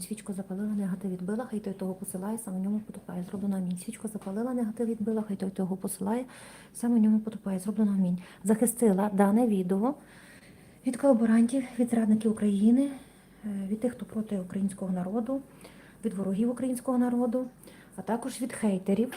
Свічку запалила, негатив відбила, хай той того посилає, саме ньому потопає. Зроблено амінь. Свічку запалила, негатив відбила, хай той того посилає, саме ньому потопає. Зроблено амінь. Захистила дане відео від колаборантів, від зрадників України, е, від тих, хто проти українського народу, від ворогів українського народу, а також від хейтерів.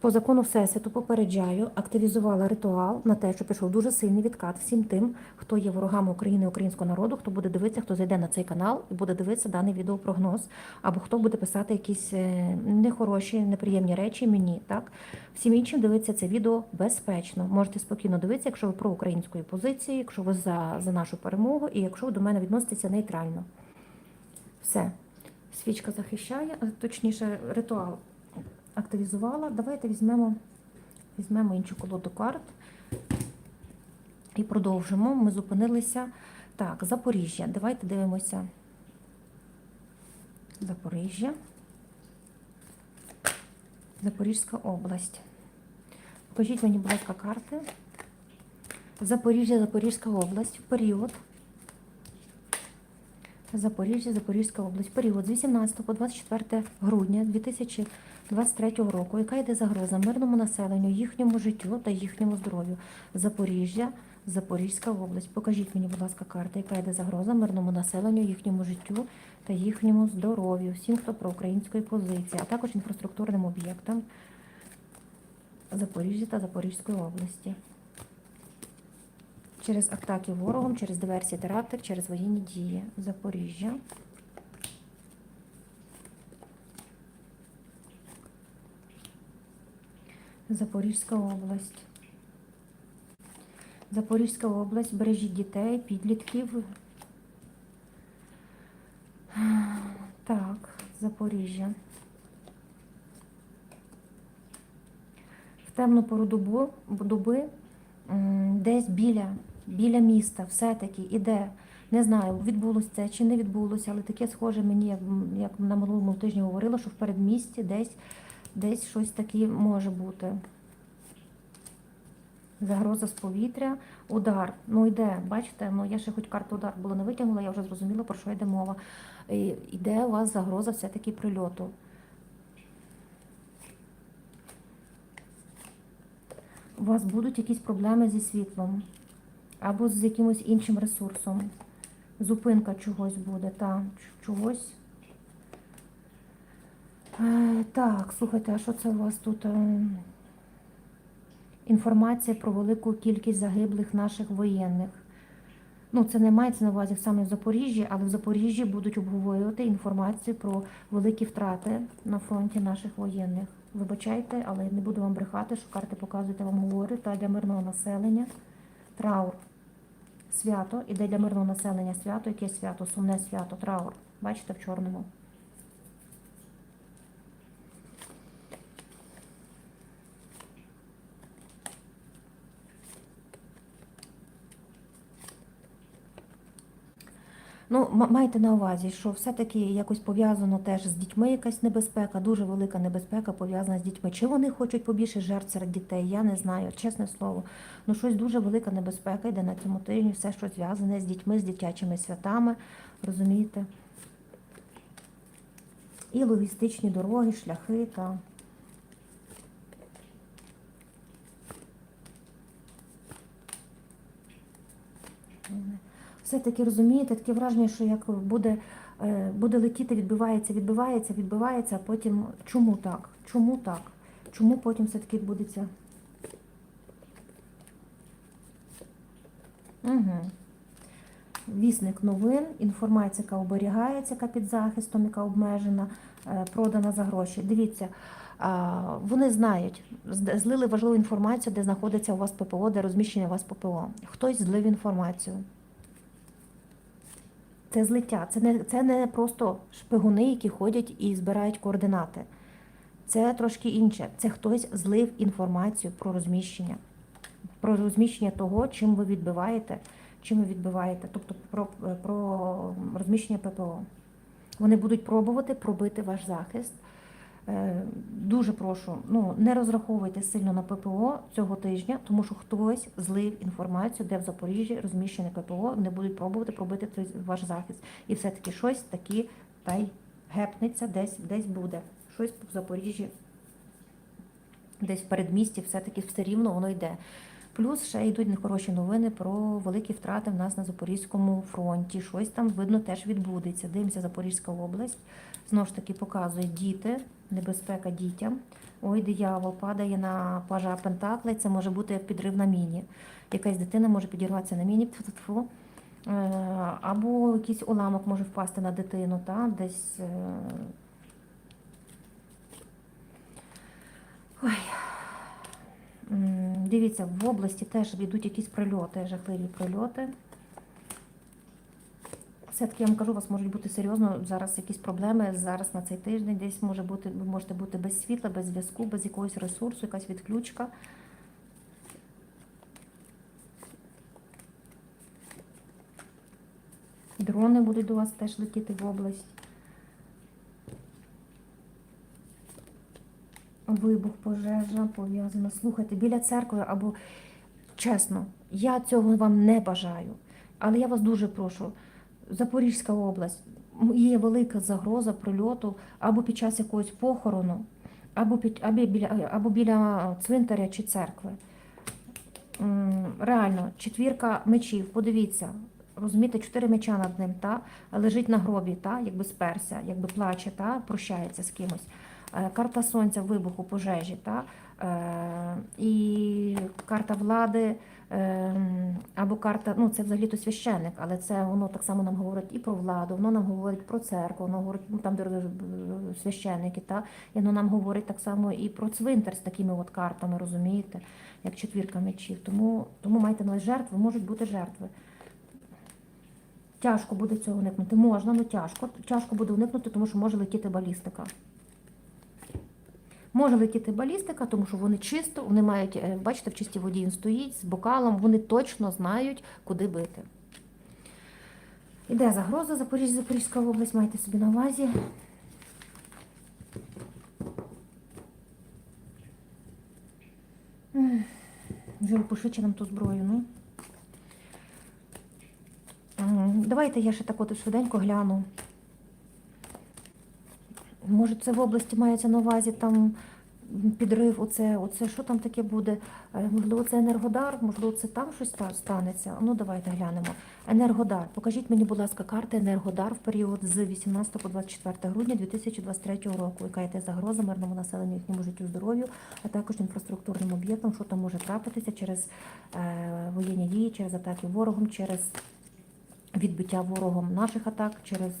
По закону Всесвіту попереджаю, активізувала ритуал на те, що пішов дуже сильний відкат всім тим, хто є ворогами України українського народу, хто буде дивитися, хто зайде на цей канал і буде дивитися даний відеопрогноз, або хто буде писати якісь е, нехороші, неприємні речі мені. Так всім іншим дивитися це відео безпечно. Можете спокійно дивитися, якщо ви про української позиції, якщо ви за, за нашу перемогу, і якщо ви до мене відноситеся нейтрально. Все. Свічка захищає, точніше, ритуал активізувала. Давайте візьмемо, візьмемо іншу колоду карт і продовжимо. Ми зупинилися. Так, Запоріжжя. Давайте дивимося. Запоріжжя. Запорізька область. Покажіть мені, будь ласка, карти. Запоріжжя, Запорізька область. Період. Запоріжжя, Запорізька область. Період з 18 по 24 грудня 2023 року, яка йде загроза мирному населенню, їхньому життю та їхньому здоров'ю. Запоріжжя, Запорізька область. Покажіть мені, будь ласка, карта, яка йде загроза мирному населенню, їхньому життю та їхньому здоров'ю, всім, хто про української позиції, а також інфраструктурним об'єктам Запоріжжя та Запорізької області. Через атаки ворогом, через диверсії теракти, через воєнні дії. Запоріжжя. Запорізька область. Запорізька область. Бережіть дітей, підлітків. Так, Запоріжжя. В темну пору добу, доби десь біля, біля міста все-таки іде. Не знаю, відбулося це чи не відбулося, але таке схоже мені, як, як на минулому тижні говорила, що в передмісті десь, десь щось таке може бути. Загроза з повітря, удар. Ну йде, бачите, ну я ще хоч карту удар було не витягнула, я вже зрозуміла, про що йде мова. Йде у вас загроза все-таки прильоту. У вас будуть якісь проблеми зі світлом або з якимось іншим ресурсом. Зупинка чогось буде, та чогось. Е, так, слухайте, а що це у вас тут? Е, інформація про велику кількість загиблих наших воєнних. Ну, це не мається на увазі саме в Запоріжжі, але в Запоріжжі будуть обговорювати інформацію про великі втрати на фронті наших воєнних. Вибачайте, але не буду вам брехати, що карти показують, я вам говорю, та для мирного населення траур. Свято, іде для мирного населення свято, яке свято, сумне свято, траур. Бачите в чорному. Ну, майте на увазі, що все-таки якось пов'язано теж з дітьми якась небезпека, дуже велика небезпека пов'язана з дітьми. Чи вони хочуть побільше жертв серед дітей, я не знаю, чесне слово. Ну, щось дуже велика небезпека йде на цьому тижні, все, що зв'язане з дітьми, з дитячими святами, розумієте? І логістичні дороги, шляхи та. Все-таки розумієте, таке враження, що як буде, е, буде летіти, відбивається, відбивається, відбивається, а потім чому так? Чому так? Чому потім все-таки відбудеться? Угу. Вісник новин, інформація, яка оберігається, яка під захистом, яка обмежена, е, продана за гроші. Дивіться, вони знають, злили важливу інформацію, де знаходиться у вас ППО, де розміщення у вас ППО. Хтось злив інформацію. Це злиття. Це не, це не просто шпигуни, які ходять і збирають координати. Це трошки інше. Це хтось злив інформацію про розміщення, про розміщення того, чим ви відбиваєте, чим ви відбиваєте, тобто про, про розміщення ППО. Вони будуть пробувати пробити ваш захист. Е, Дуже прошу, ну не розраховуйте сильно на ППО цього тижня, тому що хтось злив інформацію, де в Запоріжжі розміщене ППО, вони будуть пробувати пробити той ваш захист. І все-таки щось такі та й гепнеться, десь, десь буде. Щось в Запоріжжі, десь в передмісті, все-таки все рівно воно йде. Плюс ще йдуть нехороші новини про великі втрати в нас на Запорізькому фронті. Щось там, видно, теж відбудеться. Дивимося Запорізька область. Знову ж таки показує діти, небезпека дітям. Ой, диявол падає на пажа Пентакли. Це може бути підрив на міні. Якась дитина може підірватися на міні. Тьфу-тьфу-тьфу. Е, Або якийсь уламок може впасти на дитину, та? десь. е, Ой. Дивіться, в області теж йдуть якісь прильоти, жахливі прильоти. Все-таки я вам кажу, у вас можуть бути серйозно зараз якісь проблеми. Зараз на цей тиждень десь може бути, ви можете бути без світла, без зв'язку, без якогось ресурсу, якась відключка. Дрони будуть до вас теж летіти в область. Вибух, пожежа пов'язана. Слухайте, біля церкви або чесно, я цього вам не бажаю. Але я вас дуже прошу. Запорізька область є велика загроза прильоту або під час якогось похорону, або під або біля або біля цвинтаря чи церкви. Реально, четвірка мечів, подивіться, розумієте, чотири меча над ним, та лежить на гробі, та якби сперся, якби плаче, та прощається з кимось. Е, Карта сонця, вибуху, пожежі, та е, і карта влади. Ем, або карта, ну це взагалі то священник, але це воно так само нам говорить і про владу, воно нам говорить про церкву, воно говорить ну, там, де е, священники, та і воно нам говорить так само і про цвинтар з такими от картами, розумієте, як четвірка мечів. Тому, тому майте на жертви, можуть бути жертви. Тяжко буде цього уникнути. Можна, але тяжко. Тяжко буде уникнути, тому що може летіти балістика. Може летіти балістика, тому що вони чисто, вони мають, е, бачите, в чистій воді він стоїть з бокалом, вони точно знають, куди бити. Іде загроза Запоріжжя, Запорізька область, майте собі на увазі. Вже пошвидше нам ту зброю, ну. Давайте я ще так от швиденько гляну. Може, це в області мається на увазі там підрив, оце, оце що там таке буде? Е, Можливо, це Енергодар, можливо, це там щось станеться. Ну, давайте глянемо. Енергодар. Покажіть мені, будь ласка, карти Енергодар в період з 18 по 24 грудня 2023 року. Яка йде загроза мирному населенню, їхньому життю, здоров'ю, а також інфраструктурним об'єктам, що там може трапитися через е, воєнні дії, через атаки ворогом, через відбиття ворогом наших атак, через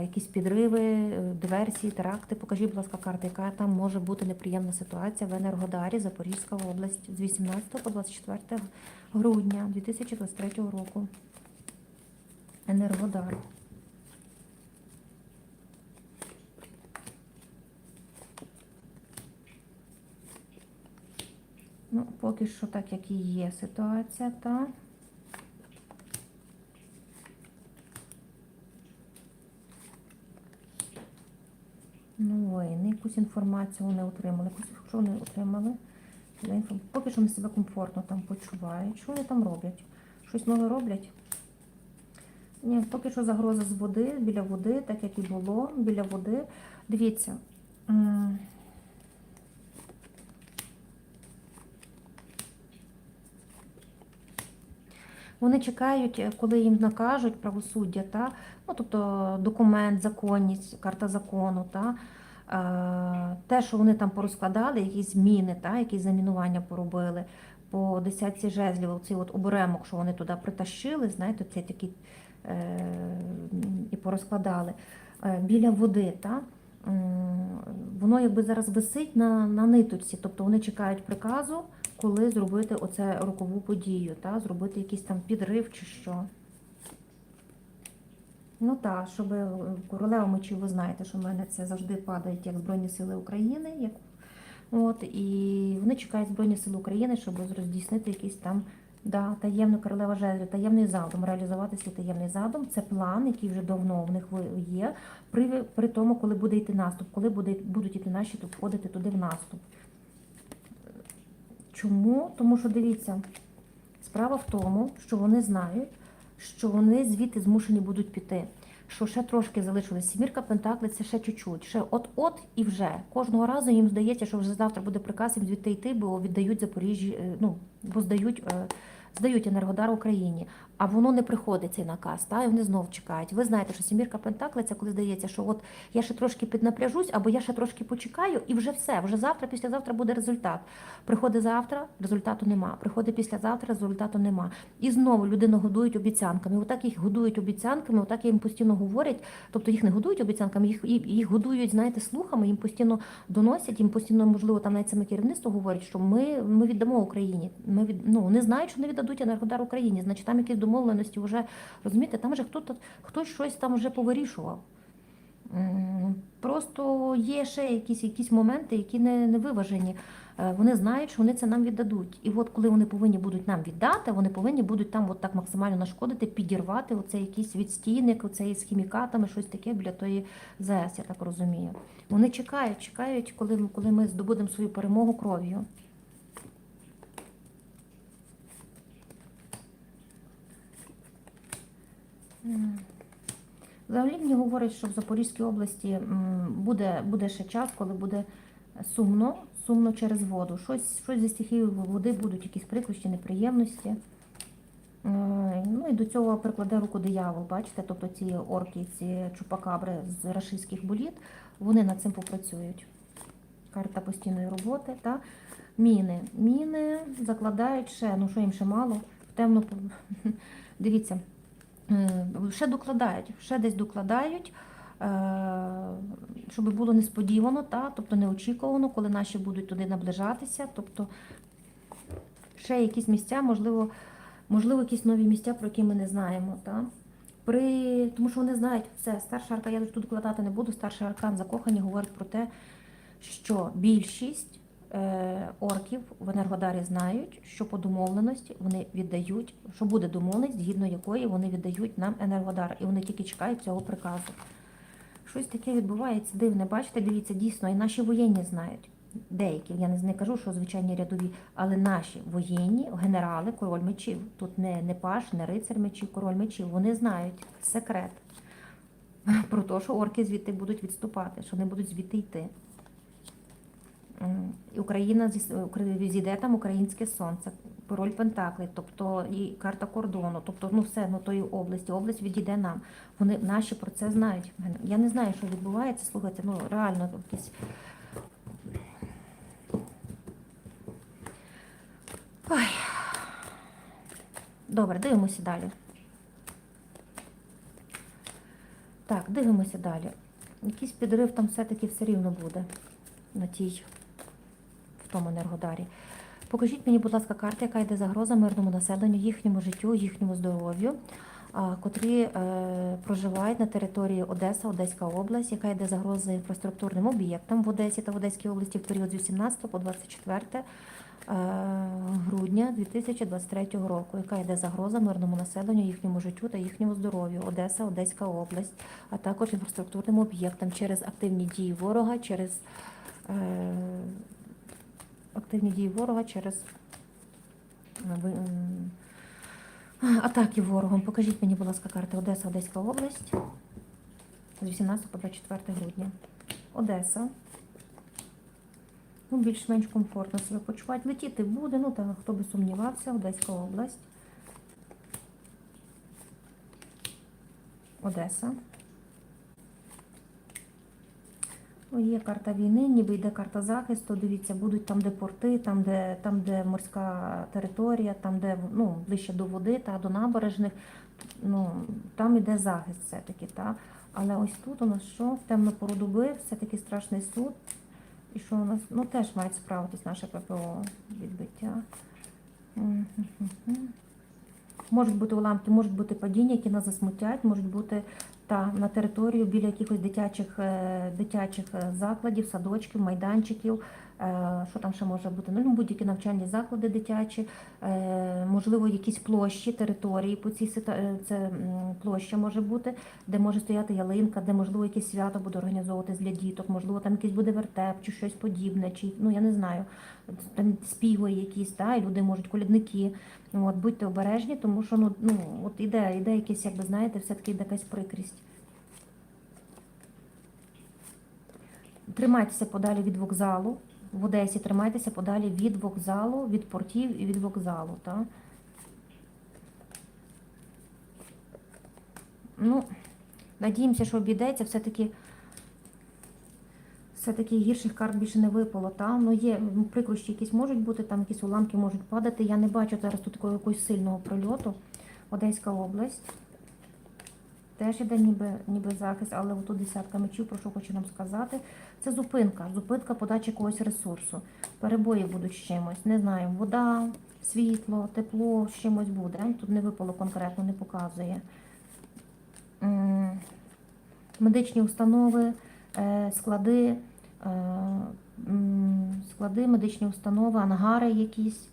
якісь підриви, е, диверсії, теракти. Покажіть, будь ласка, карта, яка там може бути неприємна ситуація в Енергодарі, Запорізька область з 18 по 24 грудня 2023 року. Енергодар. Ну, поки що так, як і є ситуація, та. Новини, якусь інформацію вони отримали. Якусь, що вони отримали? Поки що вони себе комфортно там почувають. Що вони там роблять? Щось нове роблять? Ні, поки що загроза з води, біля води, так як і було, біля води. Дивіться. Вони чекають, коли їм накажуть правосуддя, та? Ну, тобто документ, законність, карта закону, та? Е, те, що вони там порозкладали, якісь зміни, та? якісь замінування поробили по десятці жезлів, оцей от оберемок, що вони туди притащили, знаєте, це такі е, і порозкладали е, біля води. Та? М, Воно якби зараз висить на, на ниточці, тобто вони чекають приказу, коли зробити оце рокову подію, та? зробити якийсь там підрив чи що. Ну так, щоб е, королева мечів, ви знаєте, що в мене це завжди падають як Збройні Сили України. Як... От, і вони чекають Збройні Сили України, щоб роздійснити якийсь там да, таємну королева жезлів, таємний задум, реалізувати свій таємний задум. Це план, який вже давно в них є, при, при тому, коли буде йти наступ, коли буде, будуть йти наші тут входити туди в наступ. Чому? Тому що дивіться, справа в тому, що вони знають, що вони звідти змушені будуть піти. що ще трошки залишилось. Сімірка Пентакли це ще чуть-чуть, ще от-от і вже. Кожного разу їм здається, що вже завтра буде приказ їм звідти йти, бо віддають Запоріжжі, е, ну, бо здають, е, здають Енергодар Україні. А воно не приходить цей наказ, та, і вони знов чекають. Ви знаєте, що Сімірка Пентаклей це коли здається, що от я ще трошки піднапряжусь, або я ще трошки почекаю, і вже все. Вже завтра, післязавтра буде результат. Приходить завтра, результату нема. Приходить післязавтра, результату нема. І знову людину годують обіцянками. Отак їх годують обіцянками, отак їм постійно говорять. Тобто їх не годують обіцянками, їх їх годують, знаєте, слухами. Їм постійно доносять, їм постійно, можливо, там навіть саме керівництво говорить, що ми, ми віддамо Україні. Ми від ну не знають, що не віддадуть енергодар Україні. Значить, там якісь домовленості вже розумієте, там вже хтось хтось щось там вже повирішував. Просто є ще якісь, якісь моменти, які не, не виважені. Е, Вони знають, що вони це нам віддадуть. І от коли вони повинні будуть нам віддати, вони повинні будуть там от так максимально нашкодити, підірвати оцей якийсь відстійник, оцей з хімікатами, щось таке біля тої ЗС, я так розумію. Вони чекають, чекають, коли, коли ми здобудемо свою перемогу кров'ю. Взагалі мені говорять, що в Запорізькій області буде, буде ще час, коли буде сумно, сумно через воду. Щось, щось зі стихією води будуть, якісь прикрощі, неприємності. Е, Ну і до цього прикладе руку диявол, бачите, тобто ці орки, ці чупакабри з рашистських боліт, вони над цим попрацюють. Карта постійної роботи. Та? Міни. Міни закладають ще, ну що їм ще мало, темно. по- Дивіться, ще докладають, ще десь докладають, е, щоб було несподівано, та? тобто неочікувано, коли наші будуть туди наближатися. Тобто ще якісь місця, можливо, можливо, якісь нові місця, про які ми не знаємо. Та? При... Тому що вони знають все, старший аркан, я тут докладати не буду, старший аркан закохані говорить про те, що більшість е, орків в Енергодарі знають, що по домовленості вони віддають, що буде домовленість, згідно якої вони віддають нам Енергодар, і вони тільки чекають цього приказу. Щось таке відбувається дивне. Бачите, дивіться, дійсно, і наші воєнні знають. Деякі, я не, не кажу, що звичайні рядові, але наші воєнні, генерали, король мечів. Тут не, не паш, не рицар мечів, король мечів. Вони знають секрет про те, що орки звідти будуть відступати, що вони будуть звідти йти. Україна зі- зійде там українське сонце, король Пентаклей, тобто і карта кордону, тобто ну все ну тої області, область відійде нам. Вони наші про це знають. Я не знаю, що відбувається. Слухайте, ну реально якісь. Ой. Добре, дивимося далі. Так, дивимося далі. Якийсь підрив там все-таки все рівно буде на тій, тому енергодарі. Покажіть мені, будь ласка, карти, яка йде загроза мирному населенню, їхньому життю, їхньому здоров'ю, котрі е, проживають на території Одеса, Одеська область, яка йде загроза інфраструктурним об'єктам в Одесі та в Одеській області в період з 18 по 24 е, грудня 2023 року, яка йде загроза мирному населенню, їхньому життю та їхньому здоров'ю, Одеса, Одеська область, а також інфраструктурним об'єктам через активні дії ворога, через е, активні дії ворога, через е, атаки ворогом. Покажіть мені, будь ласка, карти Одеса, Одеська область з 18 по 24 грудня. Одеса. Ну, більш-менш комфортно себе почувати. Летіти буде, ну та хто би сумнівався, Одеська область. Одеса. Ну, є карта війни, ніби йде карта захисту. Дивіться, будуть там, де порти, там, де, там, де морська територія, там, де ну, ближче до води та до набережних. Ну, там іде захист все-таки. Та? Але ось тут у нас що? В темну пору доби, все-таки страшний суд. І що у нас? Ну, теж мають справитись наше ППО відбиття. Можуть бути уламки, можуть бути падіння, які нас засмутять, можуть бути та на територію біля якихось дитячих, е, дитячих е, закладів, садочків, майданчиків. Е, що там ще може бути? Ну, будь-які навчальні заклади дитячі, е, можливо, якісь площі, території по цій е, це площа може бути, де може стояти ялинка, де можливо якесь свято буде організовуватись для діток, можливо, там якийсь буде вертеп чи щось подібне, чи ну я не знаю, там співи якісь, та і люди можуть колядники. Ну, от будьте обережні, тому що ну ну от іде, іде якесь, якби знаєте, все таки йде якась прикрість. Тримайтеся подалі від вокзалу. В Одесі тримайтеся подалі від вокзалу, від портів і від вокзалу. Так? Ну, надіємося, що обійдеться, все-таки все-таки гірших карт більше не випало. Та? Ну, є прикрощі якісь можуть бути, там якісь уламки можуть падати. Я не бачу зараз тут такого якогось сильного прильоту. Одеська область. Теж іде ніби, ніби захист, але отут десятка мечів, про що хочу нам сказати. Це зупинка, зупинка подачі якогось ресурсу. Перебої будуть з чимось. Не знаю, вода, світло, тепло, з чимось буде. Тут не випало конкретно, не показує. Медичні установи, е, склади, е, склади, медичні установи, ангари якісь.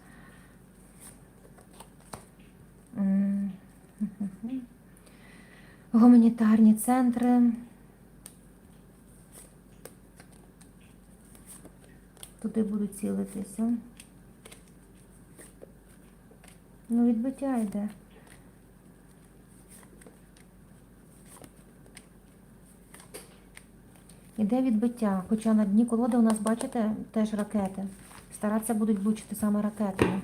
Гуманітарні центри. Туди будуть цілитися. Ну, відбиття йде. Іде відбиття. Хоча на дні колоди у нас, бачите, теж ракети. Старатися будуть влучити саме ракетами.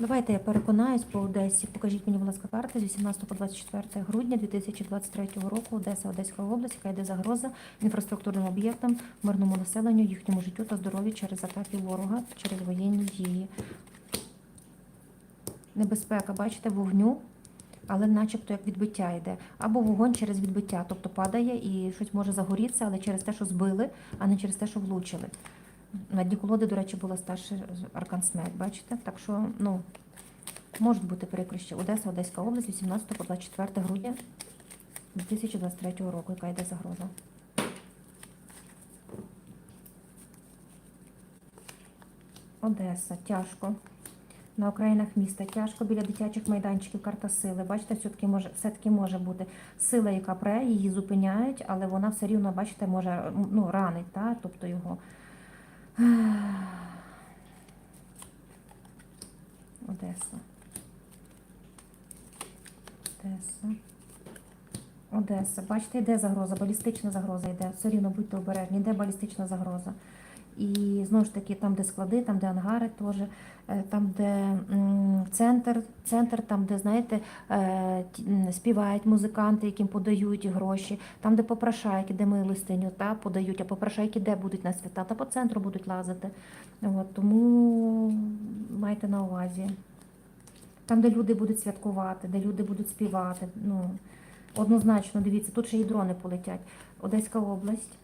Давайте я переконаюсь по Одесі. Покажіть мені, будь ласка, карти з 18 по 24 грудня 2023 року. Одеса, Одеська область, яка йде загроза інфраструктурним об'єктам, мирному населенню, їхньому життю та здоров'ю через атаки ворога, через воєнні дії. Небезпека, бачите, вогню, але начебто як відбиття йде. Або вогонь через відбиття, тобто падає і щось може загорітися, але через те, що збили, а не через те, що влучили. На колоди, до речі, була старший аркан смерть, бачите? Так що, ну, можуть бути прикрощі. Одеса, Одеська область, 18 по 24 грудня 2023 року, яка йде загроза. Одеса, тяжко. На окраїнах міста тяжко біля дитячих майданчиків карта сили. Бачите, все-таки може, все-таки може бути сила, яка пре, її зупиняють, але вона все рівно, бачите, може ну, ранить, та? тобто його. Одеса. Одеса. Одеса. Бачите, йде загроза, балістична загроза йде. Все рівно будьте обережні, йде балістична загроза. І знову ж таки, там, де склади, там, де ангари, теж, е, там, де центр, центр, там, де, знаєте, е, співають музиканти, яким подають гроші, там, де попрошайки, де милостиню та, подають, а попрошайки де будуть на свята, та по центру будуть лазити. От, тому майте на увазі. Там, де люди будуть святкувати, де люди будуть співати. Ну, однозначно, дивіться, тут ще й дрони полетять. Одеська область.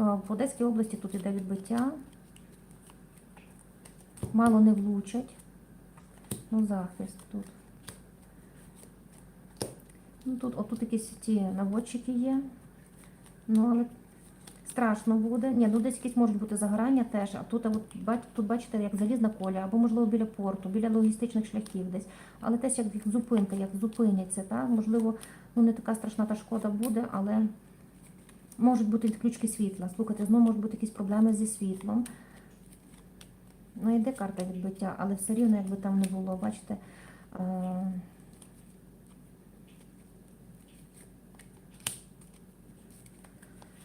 В Одеській області тут іде відбиття. Мало не влучать. Ну, захист тут. Ну, тут, отут якісь ті наводчики є. Ну, але страшно буде. Ні, ну десь якісь можуть бути загорання теж, а тут, от, бач- тут бачите, як залізна коля, або, можливо, біля порту, біля логістичних шляхів десь. Але теж як зупинка, як зупиняться, так? можливо, ну не така страшна та шкода буде, але можуть бути відключки світла. Слухайте, знову можуть бути якісь проблеми зі світлом. Ну, йде карта відбиття, але все рівно, якби там не було, бачите. е,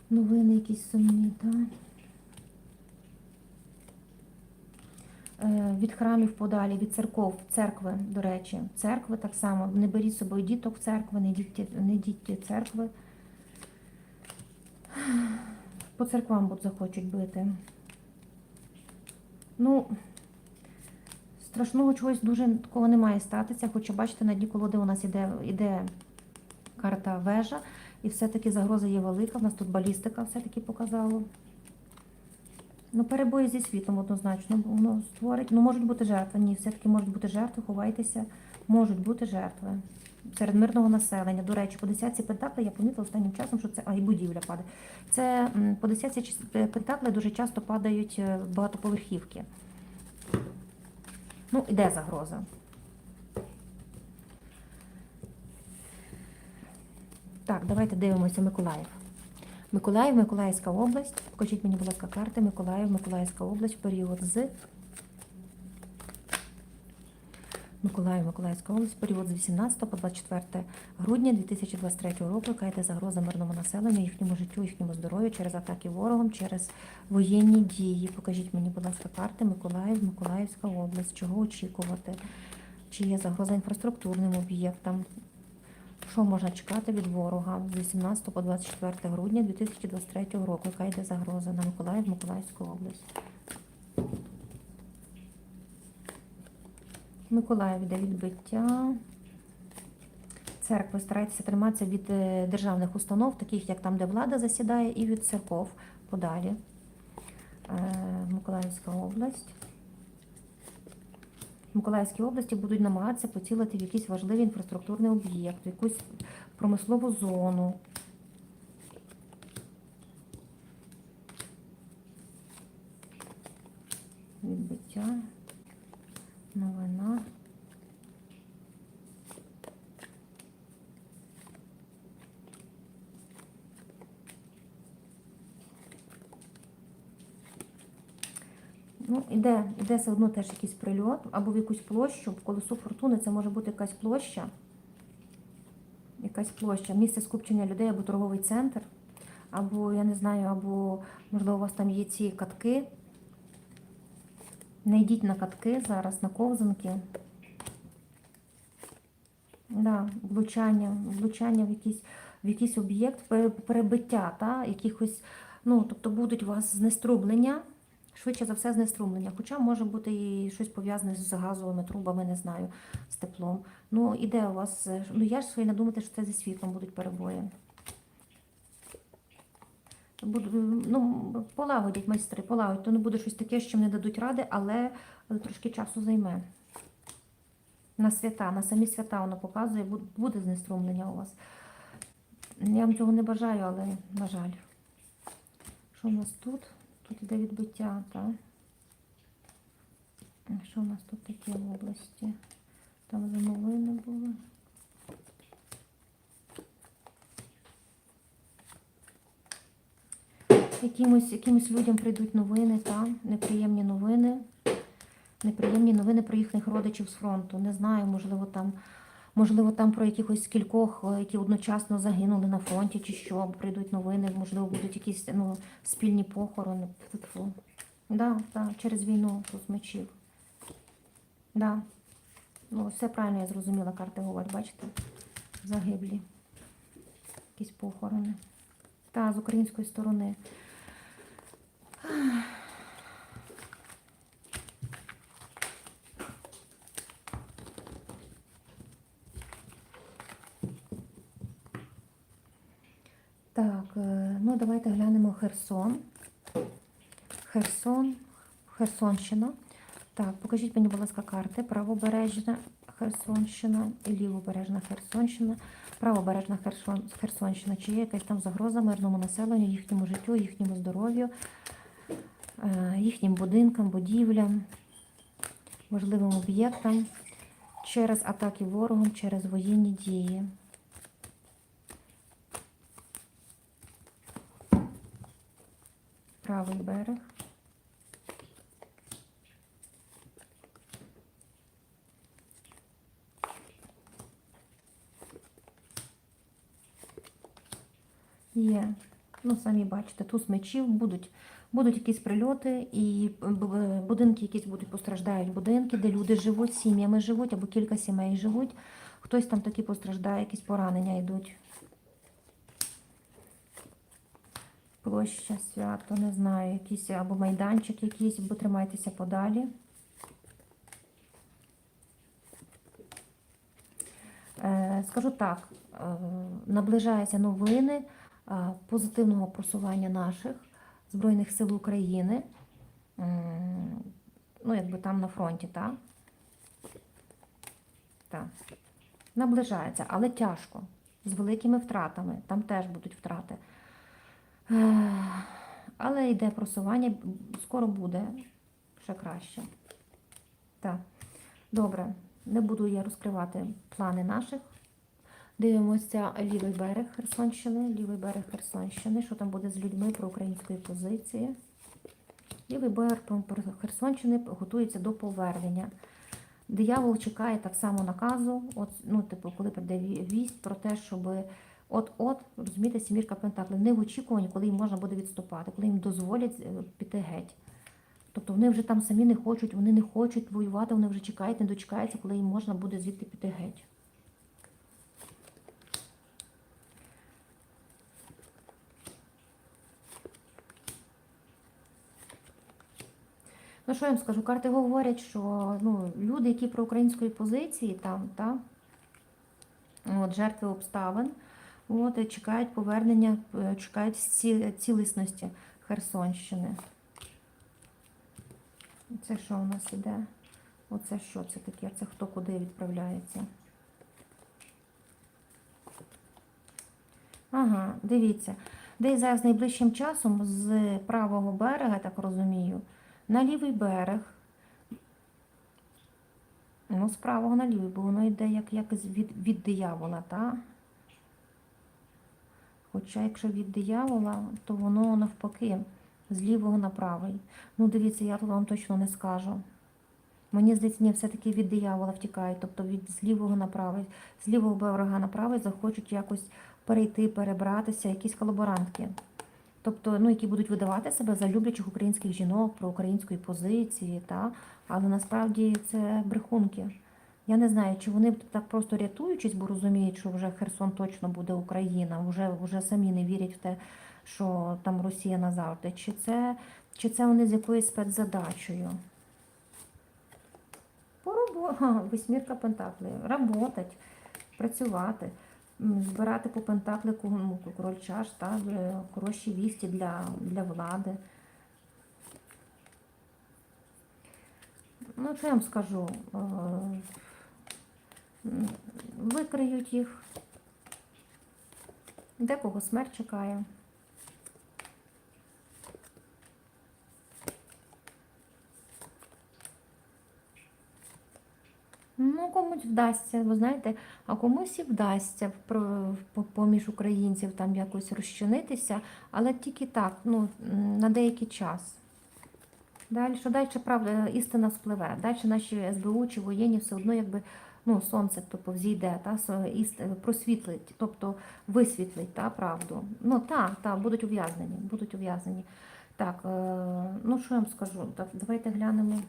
Новини якісь сумні, так? Е, Від храмів подалі, від церков, церкви, до речі, церкви так само. Не беріть з собою діток в церкви, не йдіть, не церкви. По церквам будуть захочуть бити. Ну, страшного чогось дуже такого не має статися, хоча бачите, на дні колоди у нас іде, іде карта вежа, і все-таки загроза є велика. У нас тут балістика все-таки показало. Ну, перебої зі світлом однозначно воно створить. Ну, можуть бути жертви. Ні, все-таки можуть бути жертви, ховайтеся. Можуть бути жертви серед мирного населення. До речі, по десятці пентаклей я помітила останнім часом, що це а і будівля падає. Це по десятці чис- пентаклей дуже часто падають е, багатоповерхівки. Ну, іде загроза. Так, давайте дивимося Миколаїв. Миколаїв, Миколаївська область. Покажіть мені, будь ласка, карти. Миколаїв, Миколаївська область в період з Миколаїв, Миколаївська область, період з 18 по 24 грудня 2023 року, яка йде загроза мирному населенню, їхньому життю, їхньому здоров'ю через атаки ворогом, через воєнні дії. Покажіть мені, будь ласка, карти Миколаїв, Миколаївська область. Чого очікувати? Чи є загроза інфраструктурним об'єктам? Що можна чекати від ворога з 18 по 24 грудня 2023 року, яка йде загроза на Миколаїв, Миколаївську область? Миколаїв йде відбиття. Церкви старайтеся триматися від е, державних установ, таких як там, де влада засідає, і від церков подалі. Е, Миколаївська область. В Миколаївській області будуть намагатися поцілити в якийсь важливий інфраструктурний об'єкт, в якусь промислову зону. Відбиття. Новина. Ну, іде, іде все одно теж якийсь прильот, або в якусь площу, в колесо фортуни це може бути якась площа. Якась площа, місце скупчення людей або торговий центр, або, я не знаю, або, можливо, у вас там є ці катки. Не йдіть на катки зараз, на ковзанки. Да, влучання, влучання в якийсь, в якийсь об'єкт, перебиття, та, якихось, ну, тобто будуть у вас знеструблення, швидше за все знеструмлення. Хоча може бути і щось пов'язане з газовими трубами, не знаю, з теплом. Ну, іде у вас, ну я ж своє думати, що це зі світлом будуть перебої. Ну, полагодять майстри, полагодять, то не буде щось таке, що не дадуть ради, але але трошки часу займе. На свята, на самі свята воно показує, буде знеструмлення у вас. Я вам цього не бажаю, але на жаль. Що у нас тут? Тут іде відбиття, так? Що у нас тут таке в області? Там вже новини були. Якимось, якимось людям прийдуть новини, та, неприємні новини. Неприємні новини про їхніх родичів з фронту. Не знаю, можливо, там, можливо, там про якихось кількох, е, які одночасно загинули на фронті, чи що, прийдуть новини, можливо, будуть якісь ну, спільні похорони. Типу. Да, да, через війну тут мечів. Да. Ну, все правильно я зрозуміла, карти говорять, бачите? Загиблі. Якісь похорони. Та, з української сторони. Так, е, ну давайте глянемо Херсон. Херсон, Херсонщина. Так, покажіть мені, будь ласка, карти. Правобережна Херсонщина і лівобережна Херсонщина. Правобережна Херсон, Херсонщина. Чи є якась там загроза мирному населенню, їхньому життю, їхньому здоров'ю, їхнім будинкам, будівлям, важливим об'єктам через атаки ворогом, через воєнні дії. Правий берег. Є. Ну, самі бачите, туз мечів будуть. Будуть якісь прильоти, і б- б- будинки якісь будуть постраждають будинки, де люди живуть, сім'ями живуть, або кілька сімей живуть. Хтось там таки постраждає, якісь поранення йдуть. Площа, свято, не знаю, якісь або майданчик якийсь, бо тримайтеся подалі. Е, Скажу так, е, наближаються новини е, позитивного просування наших Збройних сил України, ну, якби там на фронті, так? Так. Наближається, але тяжко, з великими втратами, там теж будуть втрати. Але йде просування, скоро буде ще краще. Так, добре, не буду я розкривати плани наших. Дивимося лівий берег Херсонщини, лівий берег Херсонщини, що там буде з людьми про української позиції. Лівий берег Херсонщини готується до повернення. Диявол чекає так само наказу, от, ну, типу, коли прийде вість про те, щоб от-от, розумієте, сімірка Пентаклів, не в очікуванні, коли їм можна буде відступати, коли їм дозволять е, піти геть. Тобто вони вже там самі не хочуть, вони не хочуть воювати, вони вже чекають, не дочекаються, коли їм можна буде звідти піти геть. Ну, що я вам скажу? Карти говорять, що ну, люди, які про української позиції, там, та, от, жертви обставин, от, чекають повернення, е, чекають ці, цілісності Херсонщини. Це що у нас іде? Оце що це таке? Це хто куди відправляється? Ага, дивіться. Десь зараз найближчим часом з правого берега, так розумію, на лівий берег. Ну, з правого на лівий, бо воно йде як, як від, від диявола, так? Хоча якщо від диявола, то воно навпаки, з лівого на правий. Ну, дивіться, я тут вам точно не скажу. Мені здається, ні, все-таки від диявола втікають, тобто від з лівого на правий, з лівого берега на правий захочуть якось перейти, перебратися, якісь колаборантки. Тобто, ну, які будуть видавати себе за люблячих українських жінок, про української позиції, та? але насправді це брехунки. Я не знаю, чи вони так просто рятуючись, бо розуміють, що вже Херсон точно буде Україна, вже, вже самі не вірять в те, що там Росія назавжди. Чи це, чи це вони з якоюсь спецзадачею? Поробо... Восьмірка Пентаклів. Работать, працювати, збирати по пентаклику ну, король чаш, та, хороші вісті для, для влади. Ну, що я вам скажу? Е, Викриють їх. Декого смерть чекає. Ну, комусь вдасться, ви знаєте, а комусь і вдасться поміж українців там якось розчинитися, але тільки так, ну, на деякий час. Далі, що правда, істина спливе. Далі наші СБУ чи воєнні все одно якби ну, сонце тобто, взійде, та, просвітлить, тобто висвітлить та, правду. Ну так, та, будуть ув'язнені, будуть ув'язнені. Так, е, ну що я вам скажу? Так, давайте глянемо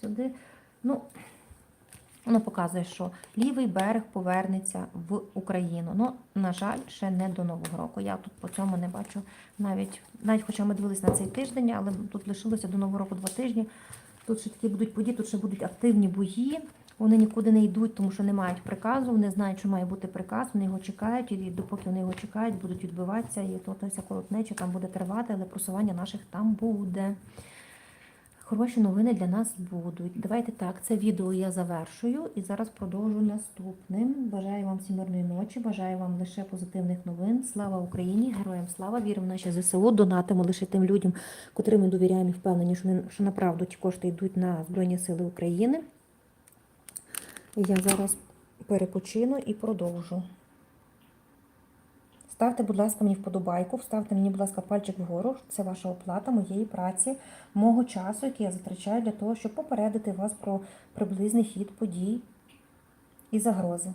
сюди. Ну, Воно показує, що лівий берег повернеться в Україну. Ну, на жаль, ще не до Нового року. Я тут по цьому не бачу навіть, навіть хоча ми дивилися на цей тиждень, але тут лишилося до Нового року два тижні. Тут ще такі будуть події, тут ще будуть активні бої. Вони нікуди не йдуть, тому що не мають приказу, вони знають, що має бути приказ, вони його чекають, і допоки вони його чекають, будуть відбиватися, і то вся колотнеча там буде тривати, але просування наших там буде. Хороші новини для нас будуть. Давайте так, це відео я завершую і зараз продовжу наступним. Бажаю вам всім мирної ночі, бажаю вам лише позитивних новин. Слава Україні! Героям слава! Віримо в наші ЗСУ, донатимо лише тим людям, котрим ми довіряємо і впевнені, що, що направду ті кошти йдуть на Збройні Сили України. Я зараз перепочину і продовжу. Ставте, будь ласка, мені вподобайку, вставте мені, будь ласка, пальчик вгору. Це ваша оплата моєї праці, мого часу, який я затрачаю для того, щоб попередити вас про приблизний хід подій і загрози.